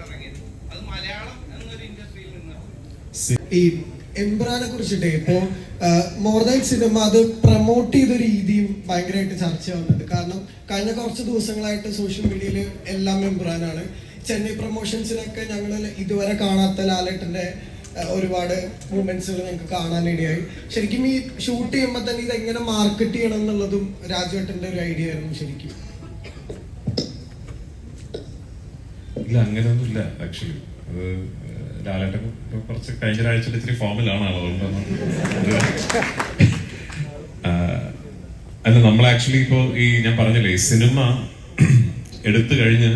അത് മലയാളം എന്നൊരു ഇൻഡസ്ട്രിയിൽ നിന്നാണ് ഈ എംബ്രാനെ കുറിച്ചിട്ട് ഇപ്പോ മോർ ദാൻ സിനിമ അത് പ്രൊമോട്ട് ചെയ്ത രീതിയും ഭയങ്കരമായിട്ട് ചർച്ചയാവുന്നുണ്ട് കാരണം കഴിഞ്ഞ കുറച്ച് ദിവസങ്ങളായിട്ട് സോഷ്യൽ മീഡിയയിൽ എല്ലാം എംബ്രാനാണ്. ചെന്നൈ പ്രൊമോഷൻസിലൊക്കെ ഞങ്ങൾ ഇതുവരെ കാണാത്ത ലാലേട്ടന്റെ ഒരുപാട് മൂമെന്റ്സുകൾ ഞങ്ങൾക്ക് കാണാനിടയായി ശരിക്കും ഈ ഷൂട്ട് ചെയ്യുമ്പോൾ തന്നെ ഇത് എങ്ങനെ മാർക്കറ്റ് ചെയ്യണം എന്നുള്ളതും രാജുവേട്ടന്റെ ഒരു ഐഡിയ ആയിരുന്നു ശരിക്കും. ഇല്ല അങ്ങനെയൊന്നും ഇല്ല ആക്ച്വലി അത് ലാലേട്ടൻ കുറച്ച് കഴിഞ്ഞ ഒരാഴ്ച ഇത്തിരി ഫോമിലാണ് അതുകൊണ്ട് അല്ല നമ്മൾ ആക്ച്വലി ഇപ്പോൾ ഈ ഞാൻ പറഞ്ഞില്ലേ സിനിമ എടുത്തു കഴിഞ്ഞ്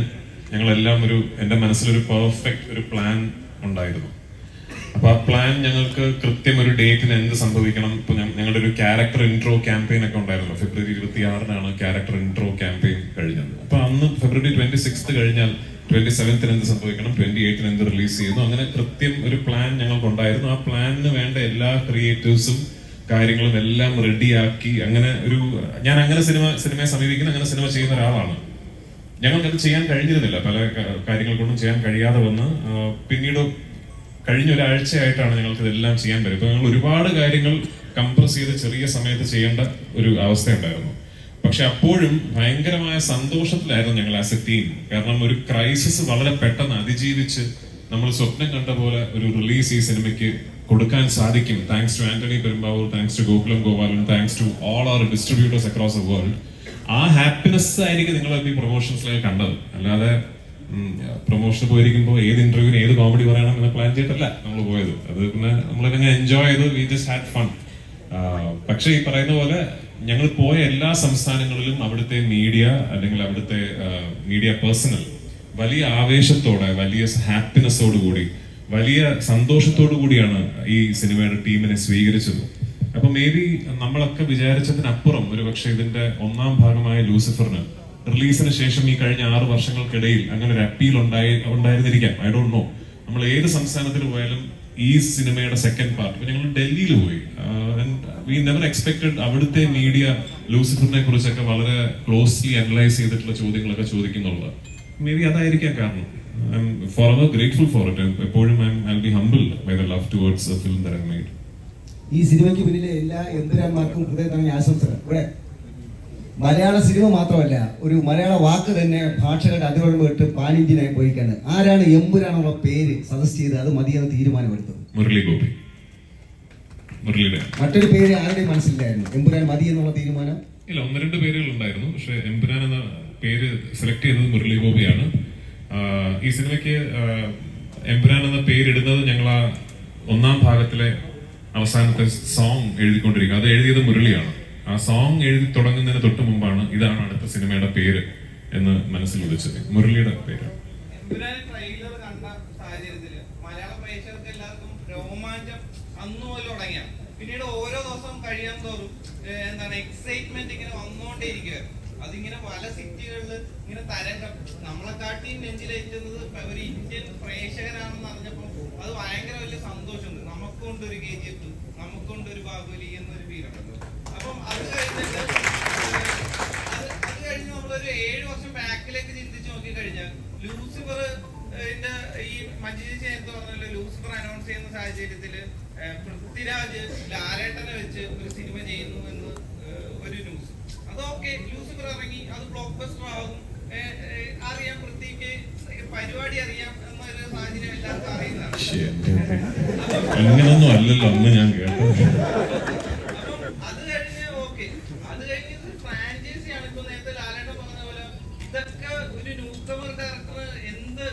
ഞങ്ങളെല്ലാം ഒരു എന്റെ മനസ്സിലൊരു പെർഫെക്റ്റ് ഒരു പ്ലാൻ ഉണ്ടായിരുന്നു. അപ്പൊ ആ പ്ലാൻ ഞങ്ങൾക്ക് കൃത്യം ഒരു ഡേറ്റിന് എന്ത് സംഭവിക്കണം ഇപ്പൊ ഞങ്ങളുടെ ഒരു ക്യാരക്ടർ ഇൻട്രോ ക്യാമ്പയിൻ ഒക്കെ ഉണ്ടായിരുന്നു. ഫെബ്രുവരി ഇരുപത്തി ആറിനാണ് ക്യാരക്ടർ ഇൻട്രോ ക്യാമ്പയിൻ കഴിഞ്ഞത്. അപ്പൊ അന്ന് ഫെബ്രുവരി ട്വന്റി സിക്സ് കഴിഞ്ഞാൽ ട്വന്റി സെവൻത്തിന് എന്ത് സംഭവിക്കണം? ട്വന്റി എയ്റ്റിന് എന്ത് റിലീസ് ചെയ്യുന്നു? അങ്ങനെ കൃത്യം ഒരു പ്ലാൻ ഞങ്ങൾക്കുണ്ടായിരുന്നു. ആ പ്ലാനിന് വേണ്ട എല്ലാ ക്രിയേറ്റീവ്സും കാര്യങ്ങളും എല്ലാം റെഡിയാക്കി അങ്ങനെ ഒരു ഞാൻ അങ്ങനെ സിനിമ സിനിമയെ സമീപിക്കുന്ന അങ്ങനെ സിനിമ ചെയ്യുന്ന ഒരാളാണ്. അത് ചെയ്യാൻ കഴിഞ്ഞിരുന്നില്ല. പല കാര്യങ്ങൾ കൊണ്ടും ചെയ്യാൻ കഴിയാതെ വന്ന് പിന്നീട് കഴിഞ്ഞ ഒരാഴ്ചയായിട്ടാണ് ഞങ്ങൾക്ക് ഇതെല്ലാം ചെയ്യാൻ പറ്റും ഇപ്പൊ ഞങ്ങൾ ഒരുപാട് കാര്യങ്ങൾ കംപ്രസ് ചെയ്ത് ചെറിയ സമയത്ത് ചെയ്യേണ്ട ഒരു അവസ്ഥയുണ്ടായിരുന്നു. പക്ഷെ അപ്പോഴും ഭയങ്കരമായ സന്തോഷത്തിലായിരുന്നു ഞങ്ങൾ ആസ് എ ടീം കാരണം ഒരു ക്രൈസിസ് വളരെ പെട്ടെന്ന് അതിജീവിച്ച് നമ്മൾ സ്വപ്നം കണ്ട പോലെ ഒരു റിലീസ് ഈ സിനിമയ്ക്ക് കൊടുക്കാൻ സാധിക്കും. Thanks to Antony Perumbavoor thanks to Gokulam Gopalan thanks to all our distributors across the world ആ ഹാപ്പിനെസ് ആയിരിക്കും നിങ്ങൾ ഈ പ്രൊമോഷൻസിലേക്ക് കണ്ടത്. അല്ലാതെ പ്രൊമോഷൻ പോയിരിക്കുമ്പോൾ ഏത് ഇന്റർവ്യൂവിന് ഏത് കോമഡി പറയണം എന്ന് പ്ലാൻ ചെയ്തിട്ടല്ല നമ്മൾ പോയത്. അത് പിന്നെ നമ്മളിങ്ങനെ എൻജോയ് ചെയ്തു. വി ജസ്റ്റ് ഹാഡ് ഫൺ പക്ഷേ ഈ പറയുന്ന പോലെ ഞങ്ങൾ പോയ എല്ലാ സംസ്ഥാനങ്ങളിലും അവിടുത്തെ മീഡിയ അല്ലെങ്കിൽ അവിടുത്തെ മീഡിയ പേഴ്സണൽ വലിയ ആവേശത്തോടെ വലിയ ഹാപ്പിനെസ്സോടു കൂടി വലിയ സന്തോഷത്തോടു കൂടിയാണ് ഈ സിനിമയുടെ ടീമിനെ സ്വീകരിച്ചത്. അപ്പൊ മേ ബി നമ്മളൊക്കെ വിചാരിച്ചതിനപ്പുറം ഒരു പക്ഷെ ഇതിന്റെ ഒന്നാം ഭാഗമായ ലൂസിഫറിന് റിലീസിന് ശേഷം ഈ കഴിഞ്ഞ ആറ് വർഷങ്ങൾക്കിടയിൽ അങ്ങനെ ഒരു അപ്പീൽ ഉണ്ടായി ഉണ്ടായിരുന്നിരിക്കാം. ഐ ഡോണ്ട് നോ നമ്മൾ ഏത് സംസ്ഥാനത്തിൽ പോയാലും ഈ സിനിമയുടെ സെക്കൻഡ് പാർട്ട് ഇപ്പൊ ഞങ്ങൾ ഡൽഹിയിൽ പോയി. വി നെവർ എക്സ്പെക്ടഡ് അവിടുത്തെ മീഡിയ ലൂസിഫറിനെ കുറിച്ചൊക്കെ വളരെ ക്ലോസ്ലി അനലൈസ് ചെയ്തിട്ടുള്ള ചോദ്യങ്ങളൊക്കെ ചോദിക്കുന്നുള്ളത്. മേ ബി അതായിരിക്കാം കാരണം. I'm forever grateful for it എപ്പോഴും I I be humble by the love towards film the made ഈ സിനിമയ്ക്ക് പിന്നിലെ എല്ലാ എമ്പുരാന്മാർക്കും ഹൃദയം തന്നെ ആശംസകൾ. ഇവിടെ മലയാള സിനിമ മാത്രമല്ല ഒരു മലയാള വാക്ക് തന്നെ ഭാഷകളുടെ അതിരോളം വിട്ട് പാൻ ഇന്ത്യനായി പോയിക്കാണ് ആരാണ് എമ്പുരാനുള്ള പേര് സജസ്റ്റ് ചെയ്ത് അത് മതിയെന്ന് തീരുമാനമെടുത്തു മുരളി ഗോപി മറ്റൊരു പേര് ആരുടെയും മനസ്സിലായിരുന്നു എമ്പുരാൻ മതി എന്നുള്ള തീരുമാനം? ഇല്ല ഒന്ന് രണ്ട് പേരുകൾ ഉണ്ടായിരുന്നു പക്ഷെ എമ്പുരാൻ എന്ന പേര് സെലക്ട് ചെയ്തത് മുരളി ഗോപിയാണ് ഈ സിനിമയ്ക്ക് എമ്പുരാൻ എന്ന പേരിടുന്നത് ഞങ്ങൾ ആ ഒന്നാം ഭാഗത്തിലെ അവസാനത്തെ സോങ് എഴുതിക്കൊണ്ടിരിക്കുക. അത് എഴുതിയത് മുരളിയാണ്. ആ സോങ് എഴുതി തുടങ്ങുന്നതിന് തൊട്ട് മുമ്പാണ് ഇതാണ് അടുത്ത സിനിമയുടെ പേര് എന്ന് മനസ്സിൽ ഉദിച്ചത്. മുരളിയുടെ പേര്. പിന്നീട് ഓരോ ദിവസം കഴിയാൻ തോറും എന്താണ് എക്സൈറ്റ്മെന്റ് ഇങ്ങനെ വന്നുകൊണ്ടേയിരിക്കുക അതിങ്ങനെ പല സിറ്റികളിൽ ഇങ്ങനെ തരംഗം. നമ്മളെക്കാട്ടിയും നെഞ്ചിലേറ്റുന്നത് ഒരു ഇന്ത്യൻ പ്രേക്ഷകരാണെന്ന് അറിഞ്ഞപ്പോൾ അത് ഭയങ്കര വലിയ സന്തോഷമുണ്ട്. നമുക്കുണ്ട് ഒരു കെ ജി എഫ് നമുക്കുണ്ട് ഒരു ബാഹുബലി എന്നൊരു ഫീലുണ്ടല്ലോ അപ്പം അത് കഴിഞ്ഞിട്ട് അത് കഴിഞ്ഞ് നമ്മളൊരു വർഷം ബാക്കിലേക്ക് ചിന്തിച്ച് നോക്കി കഴിഞ്ഞാൽ ലൂസിഫർ ഈ മഞ്ജുജി നേരത്തെ പറഞ്ഞല്ലോ ലൂസിഫർ അനൗൺസ് ചെയ്യുന്ന സാഹചര്യത്തിൽ പൃഥ്വിരാജ് ലാലേട്ടനെ വെച്ച് ഒരു സിനിമ ചെയ്യുന്നു എന്ന് ന്യൂസ് അത് ലൂസിഫർ ഇറങ്ങി അത് ബ്ലോക്ക് ആകും. അറിയാം പൃഥ്വിക്ക് പരിപാടി അറിയാം എന്നൊരു സാഹചര്യം എല്ലാവർക്കും അറിയുന്നതാണ്. അങ്ങനൊന്നും അല്ലല്ലോ അന്ന് ഞാൻ കേട്ടത് അപ്പം അത് കഴിഞ്ഞ് ഓക്കെ അത് കഴിഞ്ഞ് ഇത് ഫ്രാഞ്ചൈസിയാണ് ഇപ്പൊ നേരത്തെ ലാലേട്ടൻ പറഞ്ഞ പോലെ ഇതൊക്കെ ഒരു ന്യൂക്കമർ ഡയറക്ടർ എന്ത്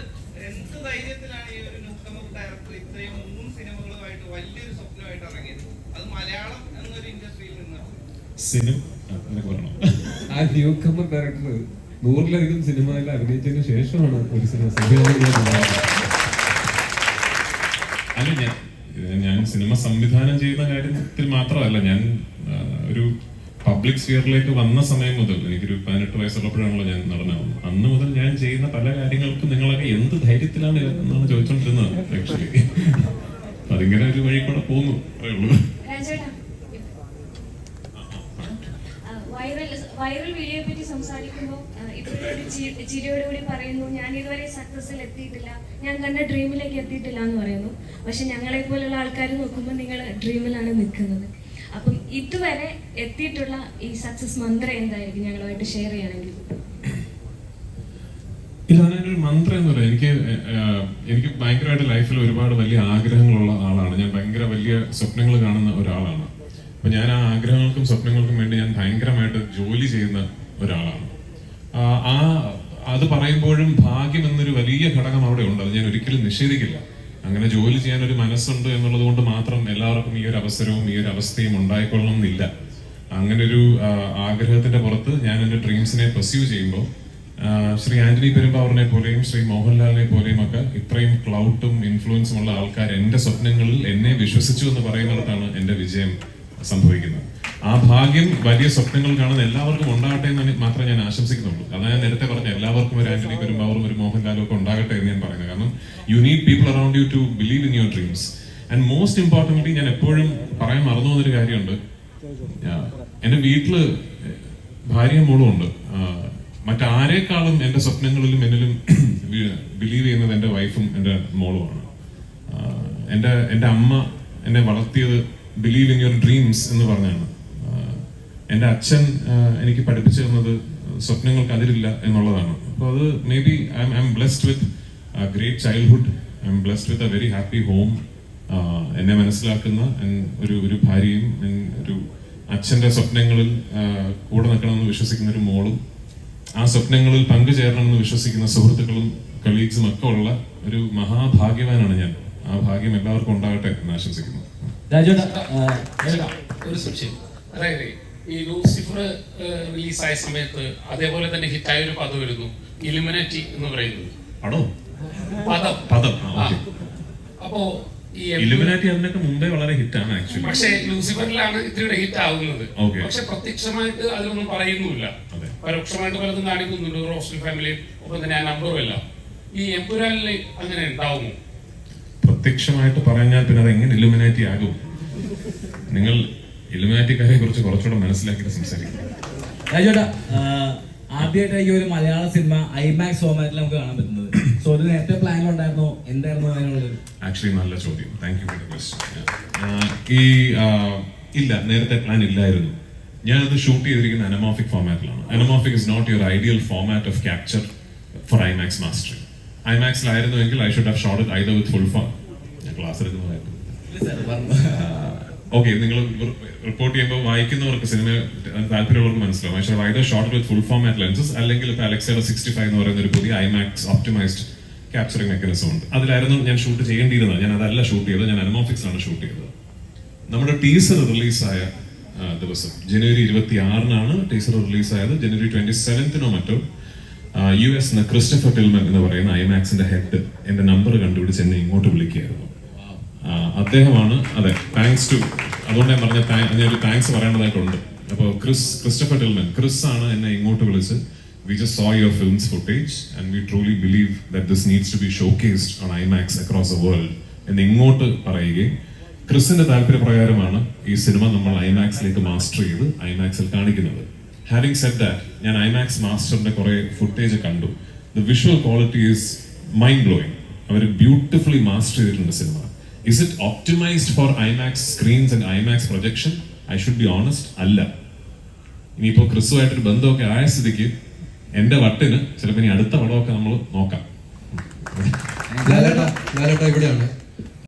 എന്ത് ധൈര്യത്തിലാണ് ഈ ഒരു ന്യൂക്കമർ ഡയറക്ടർ ഇത്രയും മൂന്ന് സിനിമകളുമായിട്ട് വലിയൊരു സ്വപ്നമായിട്ട് ഇറങ്ങിയത്. അത് മലയാളം എന്നൊരു ഇൻഡസ്ട്രിയിൽ നിന്നാണ് സിനിമ? ആ ന്യൂ കമ്മർ ഡയറക്ടർ നൂറിലധികം സിനിമയിൽ അഭിനയിച്ചതിന് ശേഷമാണ് ഒരു സിനിമ അല്ല ഞാൻ ഞാൻ സിനിമ സംവിധാനം ചെയ്യുന്ന കാര്യത്തിൽ മാത്രമല്ല ഞാൻ ഒരു പബ്ലിക് സ്ഫിയറിലേക്ക് വന്ന സമയം മുതൽ എനിക്കൊരു പതിനെട്ട് വയസ്സുള്ളപ്പോഴാണല്ലോ ഞാൻ നടനാവുന്നത് അന്ന് മുതൽ ഞാൻ ചെയ്യുന്ന പല കാര്യങ്ങൾക്കും നിങ്ങളൊക്കെ എന്ത് ധൈര്യത്തിലാണ് എന്നാണ് ചോദിച്ചോണ്ടിരുന്നത് ആക്ച്വലി അതിങ്ങനെ ഒരു വഴി കൂടെ പോകുന്നു അത്രേ ഉള്ളൂ. വൈറൽ വീഡിയോയെ പറ്റി സംസാരിക്കുമ്പോൾ ഇപ്പോഴൊരു ഒരു ചി- ചിരിയോടുകൂടി പറയുന്നു ഞാൻ ഇതുവരെ സക്സസിൽ എത്തിയിട്ടില്ല. ഞാൻ കണ്ട ഡ്രീമിലേക്ക് എത്തിയിട്ടില്ല എന്ന് പറയുന്നു. പക്ഷെ ഞങ്ങളെ പോലുള്ള ആൾക്കാർ നോക്കുമ്പോൾ നിങ്ങൾ ഡ്രീമിലാണ് നിൽക്കുന്നത്. അപ്പം ഇതുവരെ എത്തിയിട്ടുള്ള ഈ സക്സസ് മന്ത്രം എന്തായിരിക്കും ഞങ്ങളുമായിട്ട് ഷെയർ ചെയ്യണമെങ്കിൽ ഇല്ല അതിനൊരു മന്ത്രം എന്ന് പറയാം എനിക്ക് എനിക്ക് ഭയങ്കരമായിട്ട് ലൈഫിൽ ഒരുപാട് വലിയ ആഗ്രഹങ്ങളുള്ള ആളാണ്. ഞാൻ ഭയങ്കര വലിയ സ്വപ്നങ്ങൾ കാണുന്ന ഒരാളാണ്. അപ്പൊ ഞാൻ ആ ആഗ്രഹങ്ങൾക്കും സ്വപ്നങ്ങൾക്കും വേണ്ടി ഞാൻ ഭയങ്കരമായിട്ട് ജോലി ചെയ്യുന്ന ഒരാളാണ്. ആ, അത് പറയുമ്പോഴും ഭാഗ്യം എന്നൊരു വലിയ ഘടകം അവിടെ ഉണ്ട്. അത് ഞാൻ ഒരിക്കലും നിഷേധിക്കില്ല. അങ്ങനെ ജോലി ചെയ്യാൻ ഒരു മനസ്സുണ്ട് എന്നുള്ളത് കൊണ്ട് മാത്രം എല്ലാവർക്കും ഈ ഒരു അവസരവും ഈ ഒരു അവസ്ഥയും ഉണ്ടായിക്കൊള്ളണം എന്നില്ല അങ്ങനെ ഒരു ആഗ്രഹത്തിന്റെ പുറത്ത് ഞാൻ എന്റെ ഡ്രീംസിനെ പെർസ്യൂ ചെയ്യുമ്പോൾ ശ്രീ ആന്റണി പെരുമ്പാവറിനെ പോലെയും ശ്രീ മോഹൻലാലിനെ പോലെയും ഒക്കെ ഇത്രയും ക്ലൗട്ടും ഇൻഫ്ലുവൻസും ഉള്ള ആൾക്കാർ എന്റെ സ്വപ്നങ്ങളിൽ എന്നെ വിശ്വസിച്ചു എന്ന് പറയുന്നിടത്താണ് എന്റെ വിജയം സംഭവിക്കുന്നത്. ആ ഭാഗ്യം വലിയ സ്വപ്നങ്ങൾ കാണുന്ന എല്ലാവർക്കും ഉണ്ടാകട്ടെ എന്ന് മാത്രമേ ഞാൻ ആശംസിക്കുന്നുള്ളൂ. അതാണ് ഞാൻ നേരത്തെ പറഞ്ഞ എല്ലാവർക്കും ഒരു ആന്റണി പെരുമ്പാവറും ഒരു മോഹൻലാലും ഒക്കെ ഉണ്ടാകട്ടെ എന്ന് ഞാൻ പറയുന്നത്. കാരണം you need people around you to believe in your dreams and most important ഞാൻ എപ്പോഴും പറയാൻ മറന്നു പോകുന്നൊരു കാര്യമുണ്ട്. എന്റെ വീട്ടിൽ ഭാര്യയും മോളും ഉണ്ട്. മറ്റാരേക്കാളും എന്റെ സ്വപ്നങ്ങളിലും എന്നിലും ബിലീവ് ചെയ്യുന്നത് എന്റെ വൈഫും എന്റെ മോളുമാണ്. എന്റെ എന്റെ അമ്മ എന്നെ വളർത്തിയത് ബിലീവ് ഇൻ യുവർ ഡ്രീംസ് എന്ന് പറഞ്ഞാണ്. എന്റെ അച്ഛൻ എനിക്ക് പഠിപ്പിച്ചു തന്നത് സ്വപ്നങ്ങൾക്ക് അതിരില്ല എന്നുള്ളതാണ്. അപ്പോൾ അത് may be I'm blessed with great childhood I'm blessed with a very happy home എന്നെ മനസ്സിലാക്കുന്ന ഒരു ഒരു ഭാര്യയും ഒരു അച്ഛന്റെ സ്വപ്നങ്ങളിൽ കൂടെ നിൽക്കണമെന്ന് വിശ്വസിക്കുന്ന ഒരു മോളും ആ സ്വപ്നങ്ങളിൽ പങ്കുചേരണമെന്ന് വിശ്വസിക്കുന്ന സുഹൃത്തുക്കളും കളീഗ്സും ഒക്കെ ഉള്ള ഒരു മഹാഭാഗ്യവാനാണ് ഞാൻ. ആ ഭാഗ്യം എല്ലാവർക്കും ഉണ്ടാകട്ടെ എന്ന് ആശംസിക്കുന്നു. രാജേട്ടാ ഒരു സംശയം. അതായത് ഈ ലൂസിഫർ റിലീസായ സമയത്ത് അതേപോലെ തന്നെ ഹിറ്റായ ഒരു പദം വരുന്നു. ഇലുമിനറ്റി എന്ന് പറയുന്നത്. പദം. പദം. അപ്പോ ഈ ഇലുമിനാറ്റി അതിനൊക്കെ മുമ്പേ വളരെ ഹിറ്റാണ് ആക്ച്വലി പക്ഷേ ലൂസിഫറിലാണ് ഇത്തിരിയുടെ ഹിറ്റ് ആവുന്നത് പക്ഷെ പ്രത്യക്ഷമായിട്ട് അതിലൊന്നും പറയുന്നില്ല. പരോക്ഷമായിട്ട് പലതും കാണിക്കുന്നുണ്ട്. റോസ്റ്റൽ ഫാമിലി ഒപ്പം തന്നെ ആ നമ്പറും എല്ലാം. ഈ എമ്പുരാനിൽ അങ്ങനെ ഉണ്ടാവുമോ? പ്രത്യക്ഷമായിട്ട് പറഞ്ഞാൽ പിന്നെ അത് എങ്ങനെ ഇലുമിനാറ്റി ആകും? നിങ്ങൾ ഇലുമിനാറ്റിക്കാരെ കുറിച്ച് കുറച്ചുകൂടെ മനസ്സിലാക്കിയിട്ട് സംസാരിക്കും. രാജേട്ടാ ആ, ആദ്യമായിട്ട് ഈ ഒരു മലയാള സിനിമ ഐമാക്സ് ഫോമാറ്റിൽ നമുക്ക് കാണാൻ പറ്റുന്നത്. സോ ഇത് നേരത്തെ പ്ലാൻ ഉണ്ടായിരുന്നോ? എന്തായിരുന്നു അതിനുള്ളത്? ആക്ച്വലി നല്ല ചോദ്യം. Thank you for the question ഈ ഇല്ല നേരത്തെ പ്ലാൻ ഇല്ലായിരുന്നു. ഞാനത് ഷൂട്ട് ചെയ്തിരിക്കുന്ന anamorphic ഫോമാറ്റിലാണ് anamorphic is not your ideal format of capture for IMAX mastering ഐമാക്സിലായിരുന്നുവെങ്കിൽ I should have shot either with full form ഞാൻ ക്ലാസ് എടുക്കുന്നതായിട്ട് ഓക്കെ നിങ്ങൾ റിപ്പോർട്ട് ചെയ്യുമ്പോൾ വായിക്കുന്നവർക്ക് സിനിമ താല്പര്യമുള്ളവർക്ക് മനസ്സിലാവും. പക്ഷേ either short with full format lenses അല്ലെങ്കിൽ ഇപ്പോൾ അലക്സയുടെ സിക്സ്റ്റി ഫൈവ് എന്ന് പറയുന്ന ഒരു പുതിയ ഐമാക്സ് ഓപ്റ്റിമൈസ്ഡ് ക്യാപ്ചറിംഗ് മെക്കാനിസം ഉണ്ട്. അതിലായിരുന്നു ഞാൻ ഷൂട്ട് ചെയ്യേണ്ടിയിരുന്നത്. ഞാൻ അതല്ല ഷൂട്ട് ചെയ്തത്. ഞാൻ അനമോഫിക്സ് ആണ് ഷൂട്ട് ചെയ്തത്. നമ്മുടെ ടീസർ റിലീസായ ദിവസം ജനുവരി ഇരുപത്തി ആറിനാണ് ടീസർ റിലീസായത് ജനുവരി ട്വന്റി സെവൻത്തിനോ മറ്റോ യു എസ് ക്രിസ്റ്റഫർ ടിൽമൻ എന്ന് പറയുന്ന ഐമാക്സിന്റെ ഹെഡ് എന്റെ നമ്പർ കണ്ടുപിടിച്ച് എന്നെ ഇങ്ങോട്ട് വിളിക്കുകയായിരുന്നു. അദ്ദേഹമാണ് അതെ താങ്ക്സ് ടു അതുകൊണ്ട് ഞാൻ പറഞ്ഞ ഞാനൊരു താങ്ക്സ് പറയേണ്ടതായിട്ടുണ്ട് അപ്പോൾ ക്രിസ് ക്രിസ്റ്റഫർ ടിൽമൻ ക്രിസ് ആണ് എന്നെ ഇങ്ങോട്ട് വിളിച്ച് we just saw your films footage and we truly believe that this needs to be showcased on IMAX across the world എന്ന് ഇങ്ങോട്ട് പറയുകയും ക്രിസിന്റെ താല്പര്യപ്രകാരമാണ് ഈ സിനിമ നമ്മൾ ഐമാക്സിലേക്ക് മാസ്റ്റർ ചെയ്ത് ഐമാക്സിൽ കാണിക്കുന്നത്. ഹാവിംഗ് സെഡ് ദാറ്റ് ഞാൻ ഐമാക്സ് മാസ്റ്ററിന്റെ കുറെ ഫുട്ടേജ് കണ്ടു. The visual quality is mind blowing our beautifully master ചെയ്തിട്ടുണ്ട് cinema. Is it optimized for IMAX screens and IMAX projection I should be honest അല്ല. ഇനിയിപ്പോൾ ക്രിസ്തുമായിട്ടൊരു ബന്ധമൊക്കെ ആയ സ്ഥിതിക്ക് എന്റെ വട്ടിന് ചിലപ്പോൾ ഇനി അടുത്ത വടമൊക്കെ നമ്മൾ നോക്കാം. ഇവിടെയാണ്.